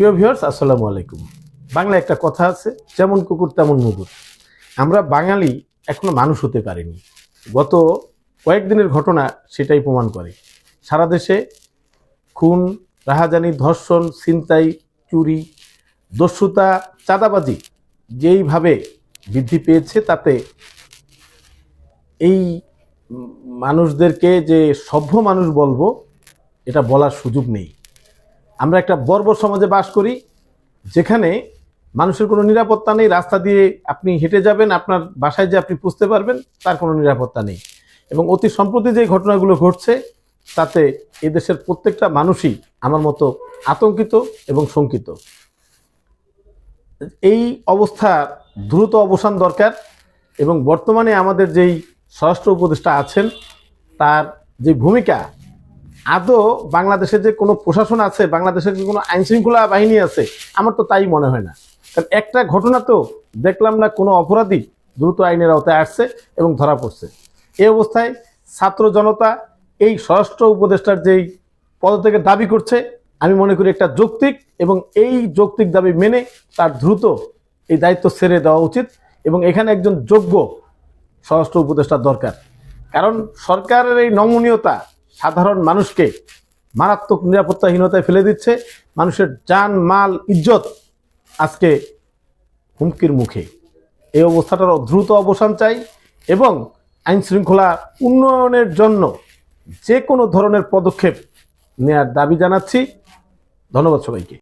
প্রিয় ভিউয়ার্স, আসসালামু আলাইকুম। বাংলা একটা কথা আছে, যেমন কুকুর তেমন মুগুর। আমরা বাঙালি এখনও মানুষ হতে পারিনি। গত কয়েকদিনের ঘটনা সেটাই প্রমাণ করে। সারা দেশে খুন, রাহাজানি, ধর্ষণ, ছিনতাই, চুরি, দস্যুতা, চাঁদাবাজি যেইভাবে বৃদ্ধি পেয়েছে, তাতে এই মানুষদেরকে যে সভ্য মানুষ বলব, এটা বলার সুযোগ নেই। আমরা একটা বর্বর সমাজে বাস করি, যেখানে মানুষের কোনো নিরাপত্তা নেই, রাস্তা দিয়ে আপনি হেঁটে যাবেন, আপনার বাসায় যে আপনি পুষতে পারবেন, তার কোনো নিরাপত্তা নেই। এবং অতি সম্প্রতি যে ঘটনাগুলো ঘটছে, তাতে এদেশের প্রত্যেকটা মানুষই আমার মতো আতঙ্কিত এবং শঙ্কিত। এই অবস্থা দ্রুত অবসান দরকার এবং বর্তমানে আমাদের যেই স্বরাষ্ট্র উপদেষ্টা আছেন, তার যে ভূমিকা আদৌ বাংলাদেশে যে কোনো প্রশাসন আছে, বাংলাদেশের যে কোনো আইন শৃঙ্খলা বাহিনী আছে, আমার তো তাই মনে হয় না। কারণ একটা ঘটনা তো দেখলাম না কোনো অপরাধী দ্রুত আইনের আওতায় আসছে এবং ধরা পড়ছে। এ অবস্থায় ছাত্র জনতা এই স্বরাষ্ট্র উপদেষ্টার যেই পদত্যাগের দাবি করছে, আমি মনে করি একটা যৌক্তিক এবং এই যৌক্তিক দাবি মেনে তার দ্রুত এই দায়িত্ব ছেড়ে দেওয়া উচিত এবং এখানে একজন যোগ্য স্বরাষ্ট্র উপদেষ্টার দরকার। কারণ সরকারের এই নমনীয়তা সাধারণ মানুষকে মারাত্মক নিরাপত্তাহীনতায় ফেলে দিচ্ছে। মানুষের যান মাল, ইজ্জত আজকে হুমকির মুখে। এই অবস্থাটার দ্রুত অবসান চাই এবং আইন শৃঙ্খলা উন্নয়নের জন্য যে কোনো ধরনের পদক্ষেপ নেওয়ার দাবি জানাচ্ছি। ধন্যবাদ সবাইকে।